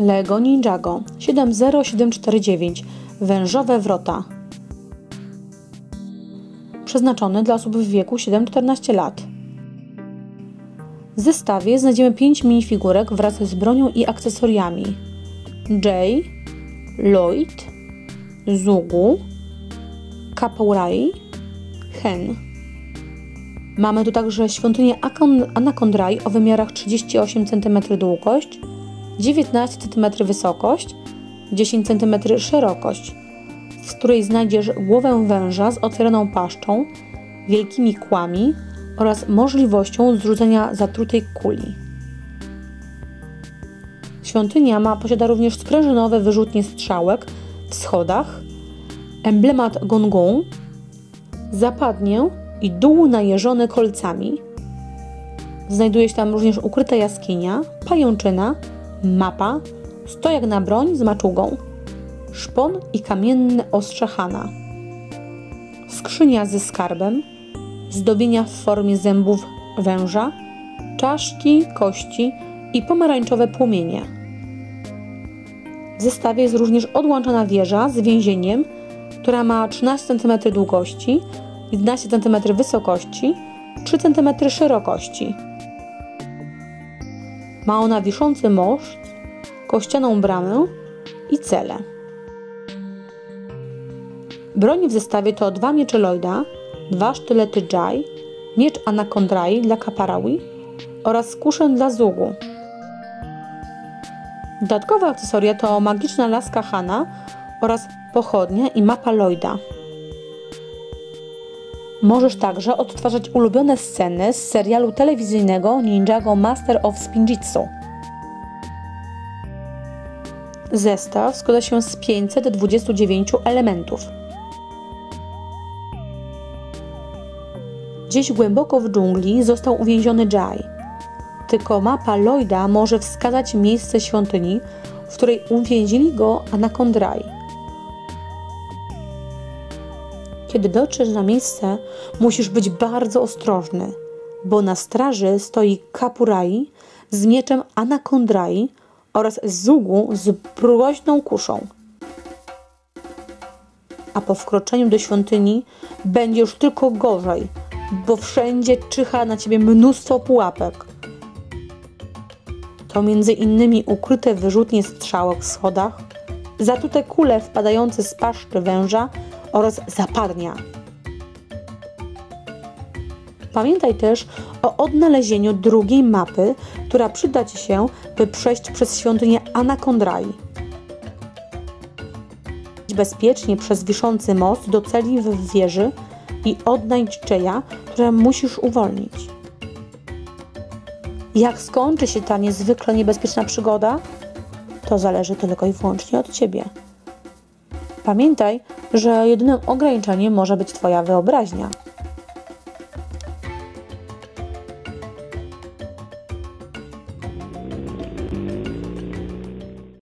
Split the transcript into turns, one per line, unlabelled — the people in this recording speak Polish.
Lego Ninjago 70749 Wężowe wrota Przeznaczony dla osób w wieku 7-14 lat. W zestawie znajdziemy 5 minifigurek wraz z bronią i akcesoriami. Jay, Lloyd, Zugu, Kapaurai, Hen. Mamy tu także świątynię Anakondraj o wymiarach 38 cm długość, 19 cm wysokość, 10 cm szerokość, w której znajdziesz głowę węża z otwieraną paszczą, wielkimi kłami oraz możliwością zrzucenia zatrutej kuli. Świątynia ma, posiada również sprężynowe wyrzutnie strzałek w schodach, emblemat gongong, zapadnię i dół najeżony kolcami. Znajduje się tam również ukryta jaskinia, pajęczyna, mapa, stojak na broń z maczugą, szpon i kamienne ostrze Hana, skrzynia ze skarbem, zdobienia w formie zębów węża, czaszki, kości i pomarańczowe płomienie. W zestawie jest również odłączona wieża z więzieniem, która ma 13 cm długości, 11 cm wysokości, 3 cm szerokości. Ma ona wiszący most, kościaną bramę i cele. Broń w zestawie to dwa miecze Lloyda, dwa sztylety Jai, miecz Anakondrai dla Kaparawi oraz kuszę dla Zugu. Dodatkowe akcesoria to magiczna laska Hana oraz pochodnia i mapa Lloyda. Możesz także odtwarzać ulubione sceny z serialu telewizyjnego Ninjago Master of Spinjitzu. Zestaw składa się z 529 elementów. Gdzieś głęboko w dżungli został uwięziony Jai. Tylko mapa Lloyda może wskazać miejsce świątyni, w której uwięzili go Anakondrai. Kiedy dotrzesz na miejsce, musisz być bardzo ostrożny, bo na straży stoi Kapurai z mieczem Anakondrai oraz Zugu z proźną kuszą. A po wkroczeniu do świątyni będzie już tylko gorzej, bo wszędzie czyha na ciebie mnóstwo pułapek. To między innymi ukryte wyrzutnie strzałek w schodach, zatute kule wpadające z paszczy węża oraz zapadnia. Pamiętaj też o odnalezieniu drugiej mapy, która przyda Ci się, by przejść przez świątynię Anakondrai. Bezpiecznie przez wiszący most do celi w wieży i odnajdź Jaya, które musisz uwolnić. Jak skończy się ta niezwykle niebezpieczna przygoda? To zależy tylko i wyłącznie od Ciebie. Pamiętaj, że jedynym ograniczeniem może być Twoja wyobraźnia.